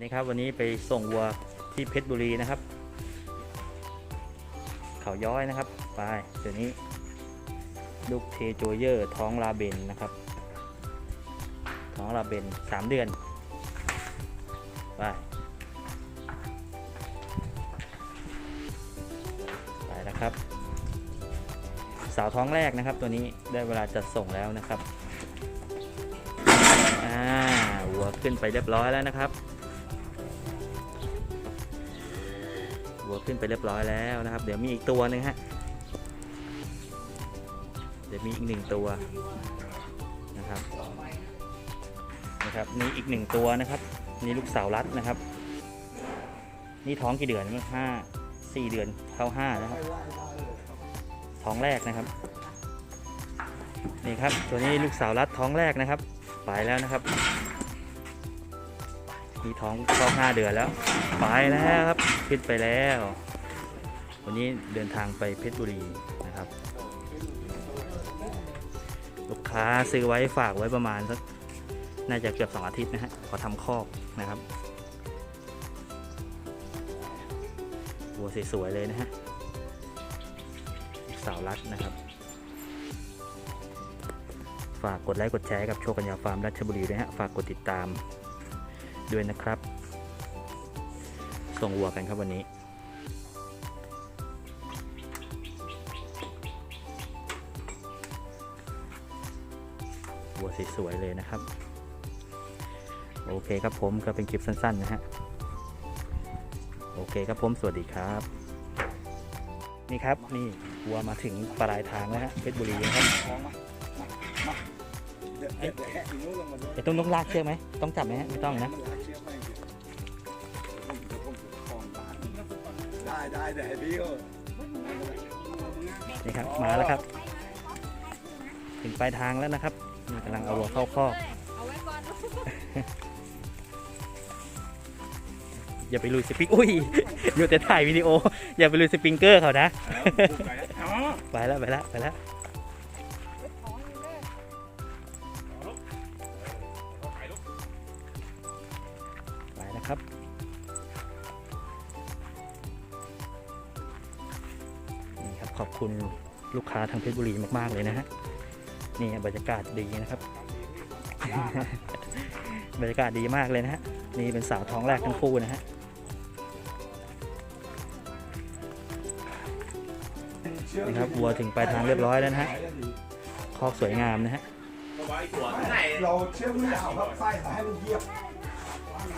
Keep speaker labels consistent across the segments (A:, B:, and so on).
A: นี่ครับวันนี้ไปส่งวัวที่เพชรบุรีนะครับ เขาย้อยนะครับไปเดี๋ยวนี้ ลูกเทโจเยอร์ท้องลาเบนนะครับ ท้องลาเบนสามเดือนไปไปนะครับ สาวท้องแรกนะครับ ตัวนี้ได้เวลาจะส่งแล้วนะครับอ่าวัวขึ้นไปเรียบร้อยแล้วนะครับ วัวขึ้นไปเรียบร้อยแล้วนะครับ เดี๋ยวมีอีกตัวหนึ่งฮะเดี๋ยวมีอีกหนึ่งตัวนะครับนะครับนี่อีกหนึ่งตัวนะครับนี่ลูกสาวรัดนะครับ นี่ท้องกี่เดือนห้าสี่เดือนเข้าห้านะครับ ท้องแรกนะครับนี่ครับ ตัวนี้ลูกสาวรัดท้องแรกนะครับ ไปแล้วนะครับ มีท้องเข้าห้าเดือนแล้ว ไปแล้วครับขึ้นไปแล้ว วันนี้เดินทางไปเพชรบุรีนะครับ ลูกค้าซื้อไว้ฝากไว้ประมาณสักน่าจะเกือบสองอาทิตย์นะฮะขอทำคอกนะครับวัวสวยๆเลยนะฮะสาวรัดนะครับ ฝากกดไลค์กดแชร์กับโชคกัญญาฟาร์มราชบุรีด้วยฮะ ฝากกดติดตาม ด้วยนะครับ ส่งวัวกันครับวันนี้ วัวสวยๆเลยนะครับ โอเคครับผมก็เป็นคลิปสั้น ๆ นะฮะ โอเคครับผม สวัสดีครับ นี่ครับ นี่วัวมาถึงปลายทางแล้วฮะเพชรบุรีนะครับ
B: ท้องมามามาเดี๋ยวเดี๋ยวเดี๋ยวแหกอีกนู้นลงมาด้วย
A: ไอ้ต้องต้องลากเชือกไหม ต้องจับไหมฮะ ไม่ต้องนะ
B: ได้ได้เดี๋ยวให้พี่เขา
A: นี่ครับมาแล้วครับ ถึงปลายทางแล้วนะครับนี่กำลังเอาวัวเข้าคอก
C: เอาไว้ก่อน
A: อย่าไปลุยสปริงอุ้ยอยู่แต่ถ่ายวิดีโอ อย่าไปลุยสปริงเกอร์เขานะ
B: อ๋อ
A: ไปแล้วไปแล้วไปแล้ว
C: ของอยู่เด้อ
A: ไปนะครับ ขอบคุณลูกค้าทางเพชรบุรีมาก ๆ เลยนะฮะนี่บรรยากาศดีนะครับ บรรยากาศดีมากเลยนะฮะนี่เป็นสาวท้องแรกทั้งคู่นะฮะนี่ครับวัวถึงปลายทางเรียบร้อยแล้วนะฮะคอกสวยงามนะฮะ
B: เราเชือกไม่ยาครับไส้ให้มันเยียบ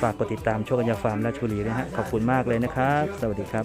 A: ฝากกดติดตามโชคกัญญาฟาร์มราชบุรีนะฮะขอบคุณมากเลยนะครับ สวัสดีครับ